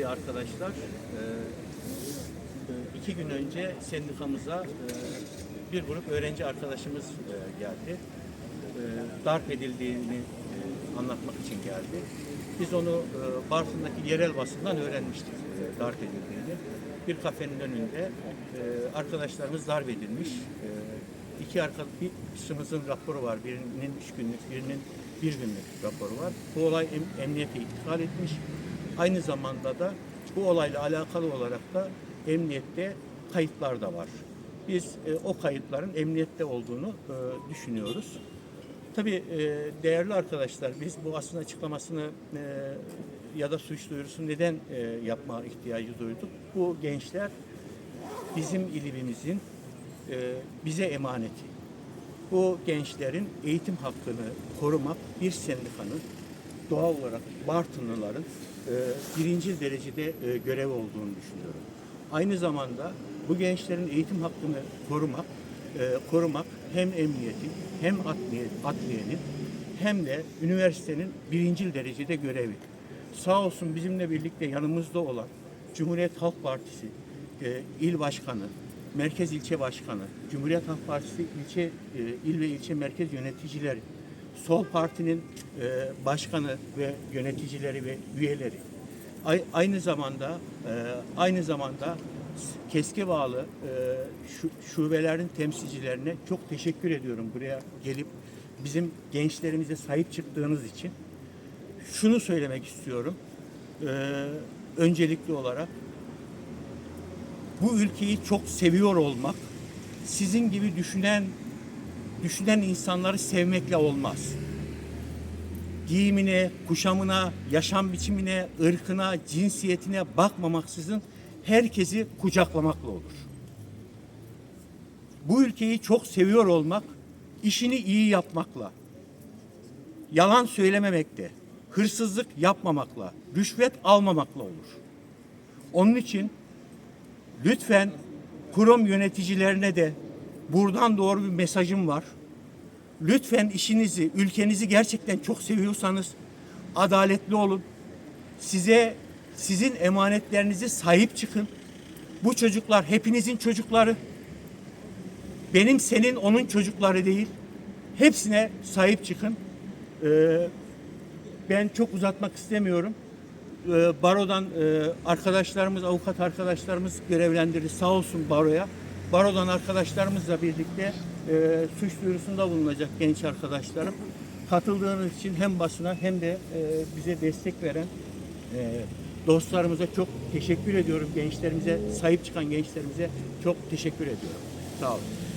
Sevgili arkadaşlar, e, iki gün önce sendikamıza e, bir grup öğrenci arkadaşımız e, geldi. Darp edildiğini anlatmak için geldi. Biz onu Bartın'daki yerel basından öğrenmiştik darp edildiğini. Bir kafenin önünde arkadaşlarımız darp edilmiş. İki arkadaşımızın raporu var. Birinin üç günlük, birinin bir günlük raporu var. Bu olay em- emniyete intikal etmiş. Aynı zamanda da bu olayla alakalı olarak da emniyette kayıtlar da var. Biz e, o kayıtların emniyette olduğunu e, düşünüyoruz. Tabii e, değerli arkadaşlar biz bu aslında açıklamasını e, ya da suç duyurusunu neden e, yapma ihtiyacı duyduk? Bu gençler bizim ilimimizin e, bize emaneti. Bu gençlerin eğitim hakkını korumak bir sendikanın doğal olarak Bartınlıların e, birinci derecede e, görev olduğunu düşünüyorum. Aynı zamanda bu gençlerin eğitim hakkını korumak, e, korumak hem emniyetin hem adliye, adliyenin hem de üniversitenin birinci derecede görevi. Sağ olsun bizimle birlikte yanımızda olan Cumhuriyet Halk Partisi e, il başkanı, merkez ilçe başkanı, Cumhuriyet Halk Partisi ilçe e, il ve ilçe merkez yöneticileri, Sol Parti'nin e, başkanı ve yöneticileri ve üyeleri. Ay- aynı zamanda e, aynı zamanda keske bağlı e, şu, şubelerin temsilcilerine çok teşekkür ediyorum buraya gelip bizim gençlerimize sahip çıktığınız için. Şunu söylemek istiyorum. E, öncelikli olarak bu ülkeyi çok seviyor olmak sizin gibi düşünen düşünen insanları sevmekle olmaz. Giyimine, kuşamına, yaşam biçimine, ırkına, cinsiyetine bakmamaksızın herkesi kucaklamakla olur. Bu ülkeyi çok seviyor olmak, işini iyi yapmakla, yalan söylememekle, hırsızlık yapmamakla, rüşvet almamakla olur. Onun için lütfen kurum yöneticilerine de buradan doğru bir mesajım var. Lütfen işinizi, ülkenizi gerçekten çok seviyorsanız adaletli olun. Size sizin emanetlerinizi sahip çıkın. Bu çocuklar hepinizin çocukları. Benim senin onun çocukları değil. Hepsine sahip çıkın. Ee, ben çok uzatmak istemiyorum. Ee, barodan e, arkadaşlarımız, avukat arkadaşlarımız görevlendirdi. Sağ olsun baroya. Barodan arkadaşlarımızla birlikte e, suç duyurusunda bulunacak genç arkadaşlarım. Katıldığınız için hem basına hem de e, bize destek veren e, dostlarımıza çok teşekkür ediyorum. Gençlerimize, sahip çıkan gençlerimize çok teşekkür ediyorum. Sağ olun.